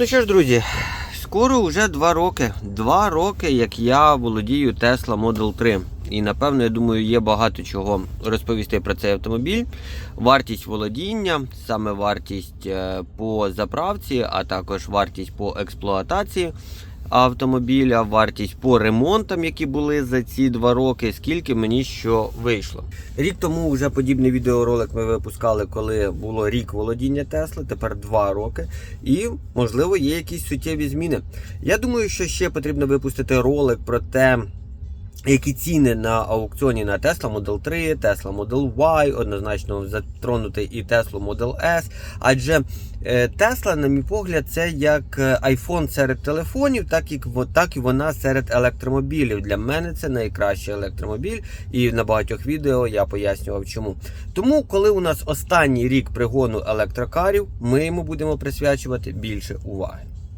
Ну що ж, друзі, скоро вже два роки. Два роки, як я володію Tesla Model 3. І напевно, я думаю, є багато чого розповісти про цей автомобіль. Вартість володіння, саме вартість е, по заправці, а також вартість по експлуатації автомобіля, вартість по ремонтам, які були за ці два роки, скільки мені що вийшло. Рік тому вже подібний відеоролик ми випускали, коли було рік володіння Тесли, тепер два роки. І можливо є якісь суттєві зміни. Я думаю, що ще потрібно випустити ролик про те. Які ціни на аукціоні на Tesla Model 3, Tesla Model Y, однозначно затронути і Tesla Model S. Адже е, Tesla, на мій погляд, це як е, iPhone серед телефонів, так і, так і вона серед електромобілів. Для мене це найкращий електромобіль, і на багатьох відео я пояснював чому. Тому, коли у нас останній рік пригону електрокарів, ми йому будемо присвячувати більше уваги.